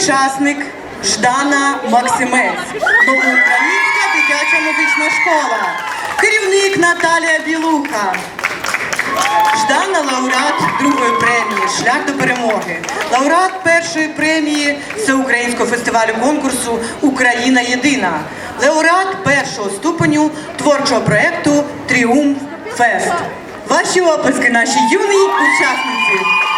учасник Ждана Максимець, новоукраїнська дитяча музична школа, керівник Наталія Білуха. Ждана лауреат другої премії Шлях до перемоги, лауреат першої премії Всеукраїнського фестивалю конкурсу Україна єдина, лауреат першого ступеню творчого проєкту Тріумф Фест. Ваші описки, наші юні учасниці.